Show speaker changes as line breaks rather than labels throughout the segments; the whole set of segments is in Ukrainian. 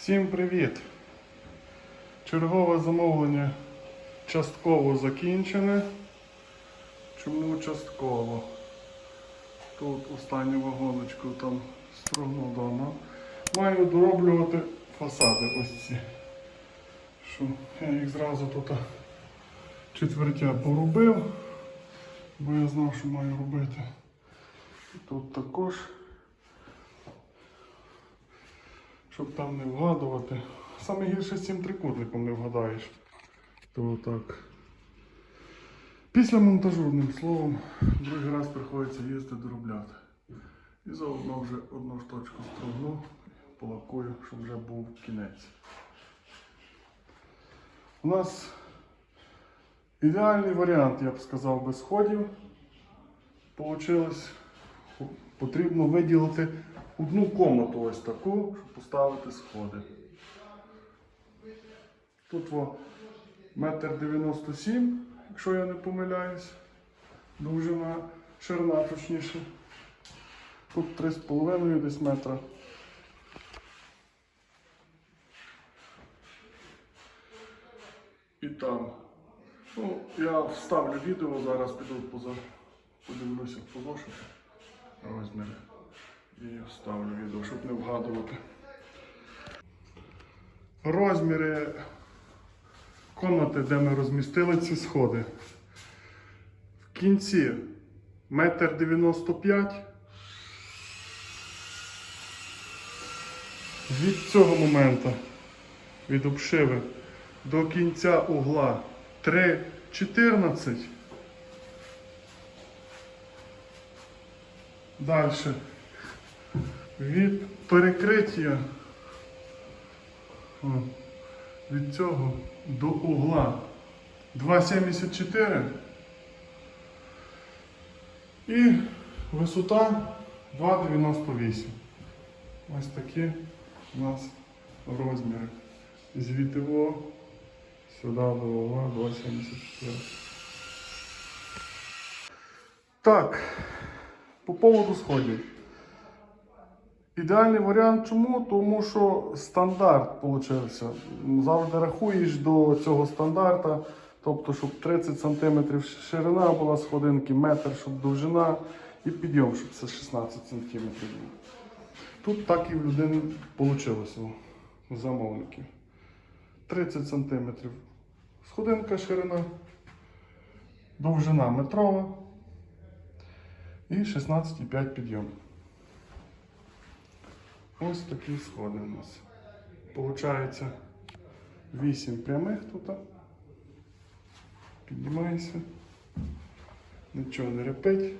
Всім привіт! Чергове замовлення частково закінчене. Чому частково? Тут останню вагоночку там строгну вдома. Маю дороблювати фасади ось ці. Що я їх зразу тут четвертя порубив, бо я знав, що маю робити. Тут також. Щоб там не вгадувати. Саме гірше з цим трикутником не вгадаєш. То так. Після монтажу, одним словом, другий раз приходиться їздити доробляти. І заодно вже одну штучку строгну, полакую, щоб вже був кінець. У нас ідеальний варіант, я б сказав, без сходів. Получилось. Потрібно виділити одну комнату ось таку, щоб поставити сходи. Тут во метр 97, якщо я не помиляюсь. Довжина, ширина точніше. Тут 3,5 десь метра. І там. Ну, я вставлю відео, зараз піду поза, подивлюся по зошиту розміри. І вставлю відео, щоб не вгадувати. Розміри комнати, де ми розмістили ці сходи. В кінці метр дев'яносто п'ять. Від цього моменту, від обшиви до кінця угла 3,14. Далі. Від перекриття від цього до угла 2,74 і висота 2,98. Ось такі у нас розміри. З вітового сюди до угла 2,74. Так, по поводу сходів. Ідеальний варіант чому? Тому що стандарт вийшов. Завжди рахуєш до цього стандарта, тобто, щоб 30 см ширина була сходинки, метр, щоб довжина і підйом, щоб це 16 см. Тут так і в людини вийшло у замовників. 30 см сходинка ширина, довжина метрова і 16,5 підйом. Ось такі сходи у нас. Получається 8 прямих тут. Піднімаєшся. Нічого не репить.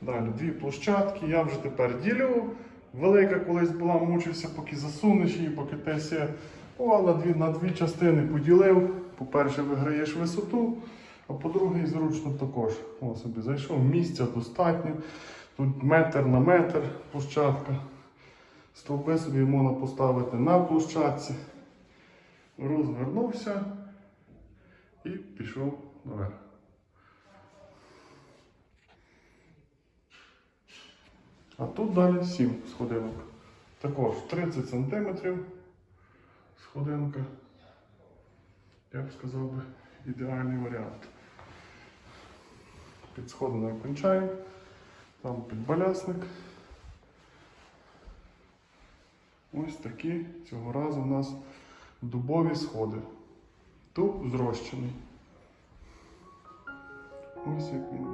Далі дві площадки. Я вже тепер ділю. Велика колись була, мучився, поки засунеш її, поки тесі. О, на дві, на дві частини поділив. По-перше, виграєш висоту, а по-друге, зручно також. О, собі зайшов, місця достатньо. Тут метр на метр площадка. Стовби собі можна поставити на площадці. Розвернувся і пішов наверх. А тут далі 7 сходинок. Також 30 см сходинка. Я б сказав би ідеальний варіант. Під сходиною кончаємо, там підбалясник. Ось такі цього разу у нас дубові сходи. Дуб зрощений. Ось як він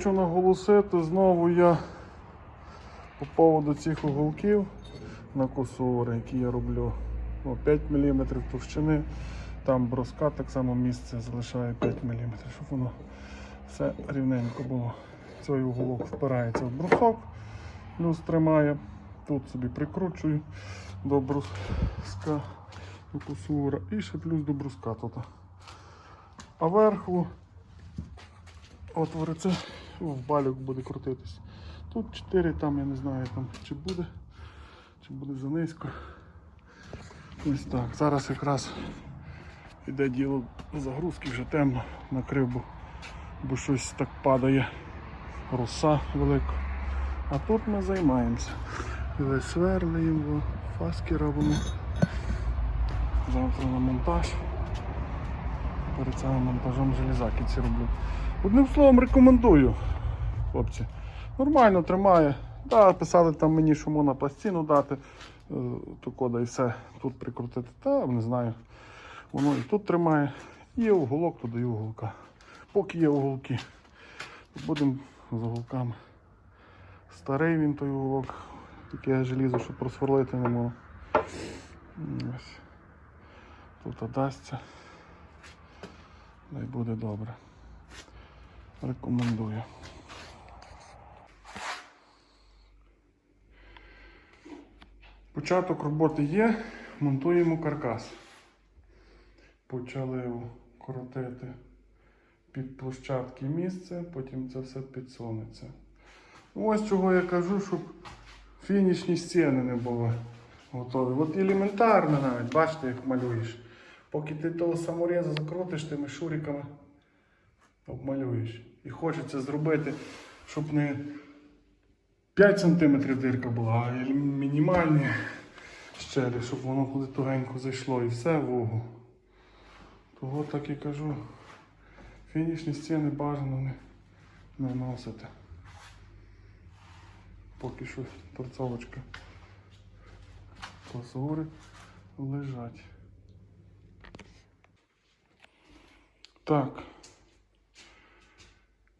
Хочу наголосити знову я по поводу цих уголків. на косури, які я роблю. О, 5 мм товщини. Там броска так само місце залишає 5 мм, щоб воно все рівненько було. Цей уголок впирається в брусок, плюс тримає. Тут собі прикручую до бруска до косура і ще плюс до бруска тут. А верху отвори це в балюк буде крутитись. Тут 4, там я не знаю там чи буде, чи буде занизько. Ось так. Зараз якраз іде діло загрузки, вже темно, накрив, бо, бо щось так падає. Роса велика. А тут ми займаємося. Весь сверлимо, фаски робимо. Завтра на монтаж. Перед самим монтажом железаки ці роблю. Одним словом рекомендую, хлопці. Нормально тримає. Да, писали там мені, що можна пластину дати, е, то кода і все тут прикрутити. Та не знаю. Воно і тут тримає. Є уголок, то даю уголка. Поки є уголки, то будемо з уголками. Старий він той уголок, таке желізо, що просверлити не можу. Тут дасться. Дай буде добре. Рекомендую. Початок роботи є, монтуємо каркас. Почали коротити під площадки місце, потім це все підсунеться. Ось чого я кажу, щоб фінішні стіни не були готові. От елементарно навіть, бачите, як малюєш. Поки ти того самореза закрутиш тими шуриками, обмалюєш. І хочеться зробити, щоб не 5 см дирка була, а мінімальні щелі, щоб воно куди тугенько зайшло і все в угол. Того так і кажу. Фінішні стіни бажано не, не носити. Поки що торцовочка. Косури лежать. Так.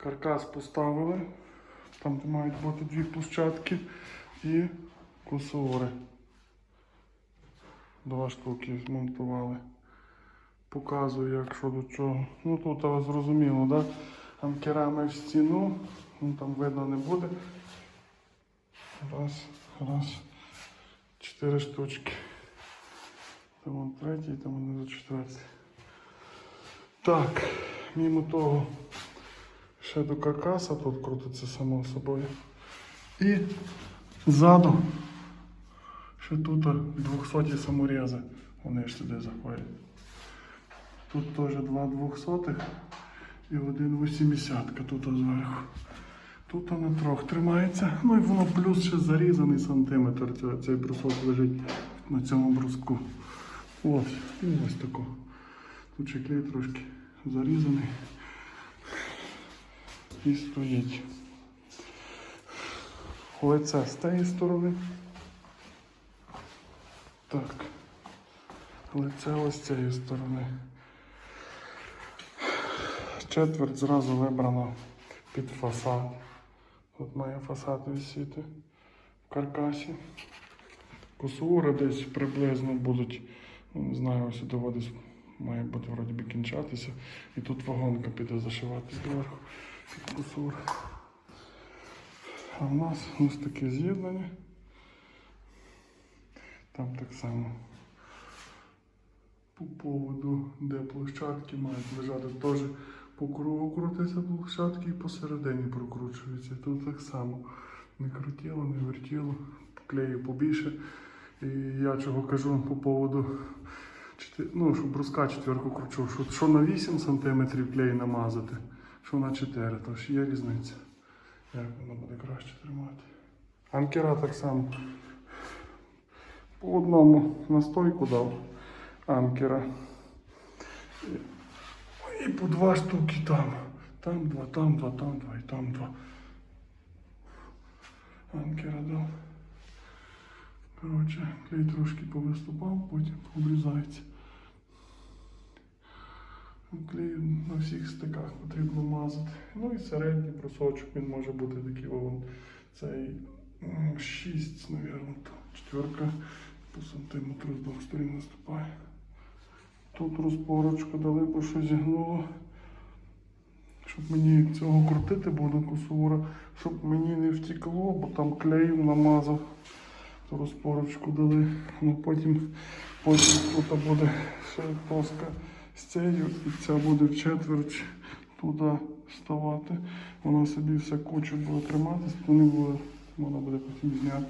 Каркас поставили. Там мають бути дві площадки і косури. Два штуки змонтували. Показую, як що до чого. Ну тут а, зрозуміло, да? Анкерами в стіну, ну там видно не буде. Раз, раз. Чотири штучки. Там третій, там он за четвертий. Так, мимо того ще до каркаса тут крутиться само собою. І ззаду ще тут 200 саморези. Вони ж сюди заходять. Тут теж два 200 і один 80 тут зверху. Тут на трьох тримається. Ну і воно плюс ще зарізаний сантиметр. Цей, цей брусок лежить на цьому бруску. Ось, і ось тако. Тут ще клей трошки зарізаний. І стоїть. Лице з тієї сторони. Так. Лице ось з цієї сторони. Четверть зразу вибрано під фасад. Тут має фасад висіти в каркасі. Косури десь приблизно будуть, ну, не знаю, ось десь має бути вроді би кінчатися. І тут вагонка піде зашиватись зверху під. А в нас ось таке з'єднання. Там так само по поводу, де площадки мають лежати, теж по кругу крутиться площадки і посередині прокручуються. Тут так само не крутіло, не вертіло, клею побільше. І я чого кажу по поводу, ну, що бруска четверку кручу, що на 8 см клей намазати, що на 4, то ж є різниця. Як воно буде краще тримати. Анкера так само. По одному на стойку дав анкера. І по два штуки там. Там два, там два, там два і там два. Анкера дав. Коротше, клей трошки повиступав, потім обрізається. Клей на всіх стиках потрібно мазати. Ну і середній брусочок, він може бути такий вон. Цей 6, мабуть. четверка по сантиметру з двох сторін наступає. Тут розпорочку дали, бо що зігнуло. Щоб мені цього крутити буде косура, щоб мені не втекло, бо там клеєм намазав. То розпорочку дали. Ну потім, потім тут буде ще тоска з цією, і ця буде в четверть туди вставати. Вона собі вся куча буде триматись, то не буде, вона буде потім зняти.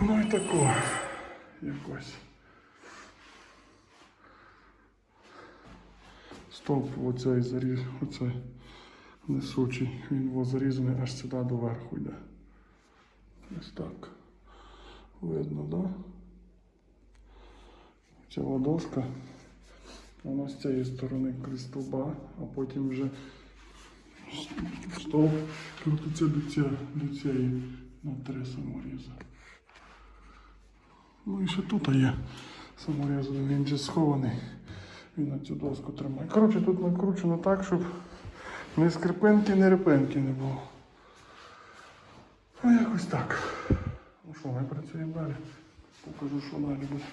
Ну і тако якось. Стовп оцей заріз, оцей несучий, він його зарізаний аж сюди доверху йде. Ось так. Видно, да? Ця водоска, вона з цієї сторони стовба, а потім вже стовп крутиться до цієї, до цієї на три саморізи. Ну і ще тут є саморіз, він же схований. Він на цю доску тримає. Коротше, тут накручено так, щоб ні скрипинки, ні репинки не було. Ну, якось так. Ну що, ми працюємо далі. Покажу, що далі буде.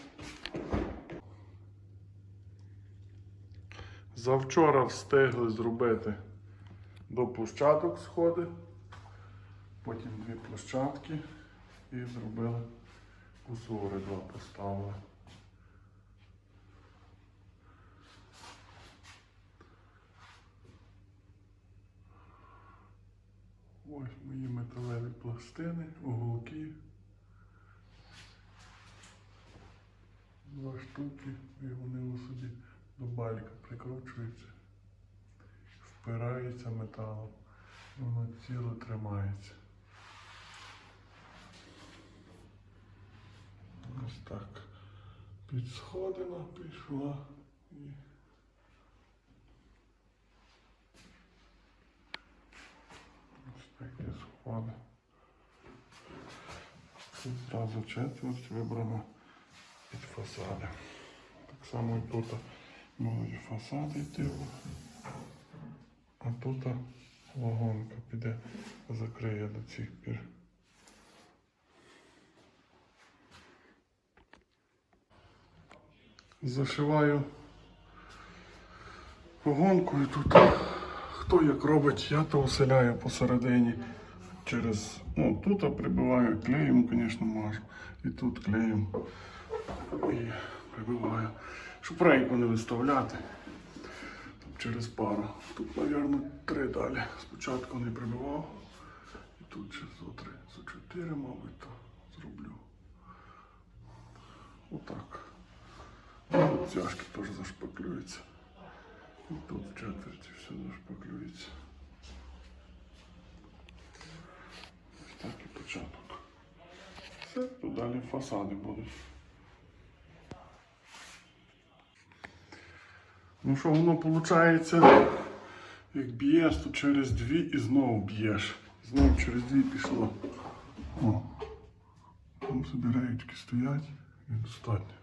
Завчора встигли зробити до площадок сходи, потім дві площадки і зробили кусори два поставили. Ось мої металеві пластини, уголки. Два штуки, і вони ось собі до балька прикручуються, впирається металом, воно ціло тримається. Ось так. Підсходина пішла і. Ось такі сходи. Тут зразу четверть вибрано під фасади. Так само і тут будуть фасади йти. А тут вагонка піде, закриє до цих пір. Зашиваю вагонкою тут. Хто як робить, я то оселяю посередині. Через, ну, тут прибиваю клеєм, звісно, мажу. І тут клеєм. І прибиваю. Щоб рейку не виставляти. Там через пару. Тут, мабуть, три далі. Спочатку не прибивав. І тут ще зо три, зо чотири, мабуть, то зроблю. Отак. Тут Цяжки теж зашпаклюються. І тут в четверті все зашпаклюється. Ось так і початок. Все, тут далі фасади будуть. Ну що воно виходить, як б'єш, то через дві і знову б'єш. Знову через дві пішло. О. Там собі реєчки стоять і достатньо.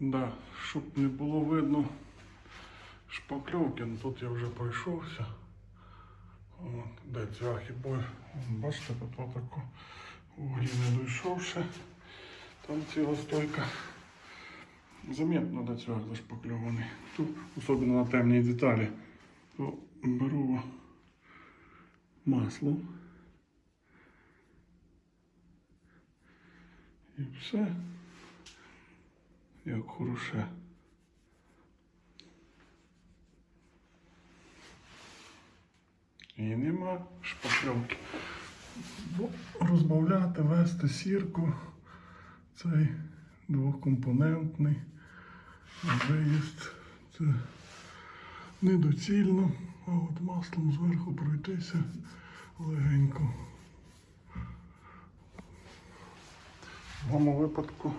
Да, щоб не було видно шпакльовки, ну тут я вже пройшовся. От, де цвяхи бой. Бачите, тут отако углі не дійшовши. Там ціла стойка. Заметно де цвях зашпакльований. Тут, особливо на темній деталі, то беру масло. І все як хороше. І нема шпакльовки. Бо розбавляти, вести сірку, цей двокомпонентний виїзд. Це недоцільно, а от маслом зверху пройтися легенько. В моєму випадку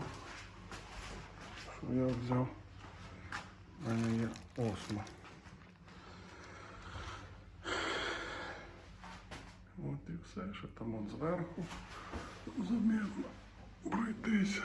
що я взяв. У мене є осма. От і все, що там от зверху замітно пройтися.